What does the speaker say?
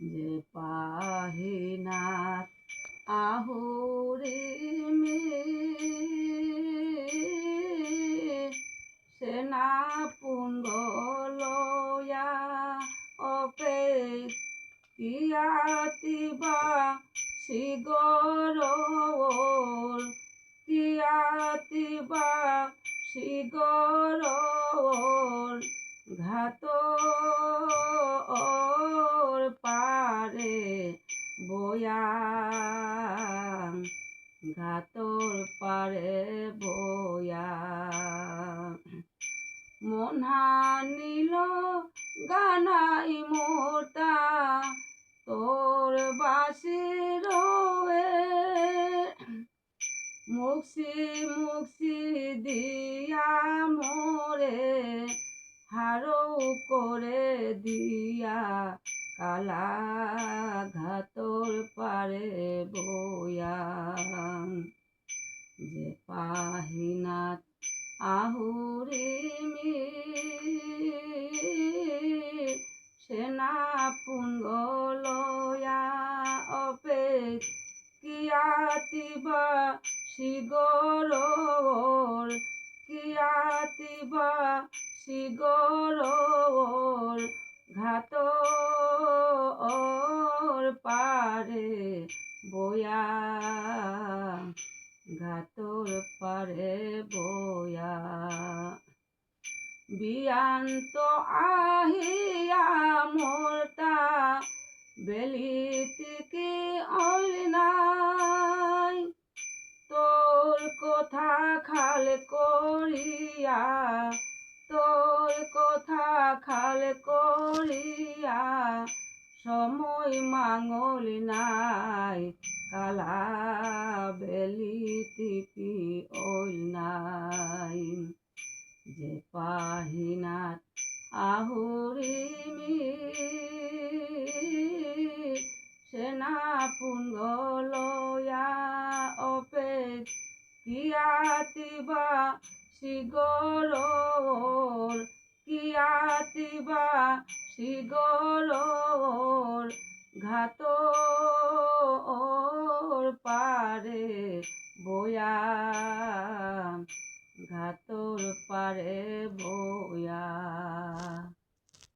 যে পাহিনাথ আহুরি মে সেনা পুঙ্গলয়া অপেক্ষিয়াতিবা শিগরোল কিয়াতিবা শিগরোল ঘাত ওর ঘাতর পারে বয়া। মনহা নীল গানাই মোটা, তোর বাসি রোয়ে। মুক্সি মুক্সি দিয়া মোরে হারো করে দিয়া কালা ঘাতর পারে বয়া যে পাহিনাথ আহুরি মি সেনা পুঙ্গলয়া অপেক্ষিয়াতিবা শিগরোর কিয়াতিবা শিগরোর ঘাত ওর পারে বয়া ঘাতর পারে বয়া। বিয়ান্ত আহিয়া মোরতা বেলিতিকে অল নাই? তোর কথা খাল করিয়া তোর কথা খাল করিয়া সময় মাঙল নাই কালা বেলিতিকি ওই নাই। যে পাহিনাথ আহুরি সেনা পুঙ্গলয়া অপেক্ষিয়াতিবা শিগরোর কিয়াতিবা শিগরোর ঘাত পারে বয়া ঘাতর পারে বয়া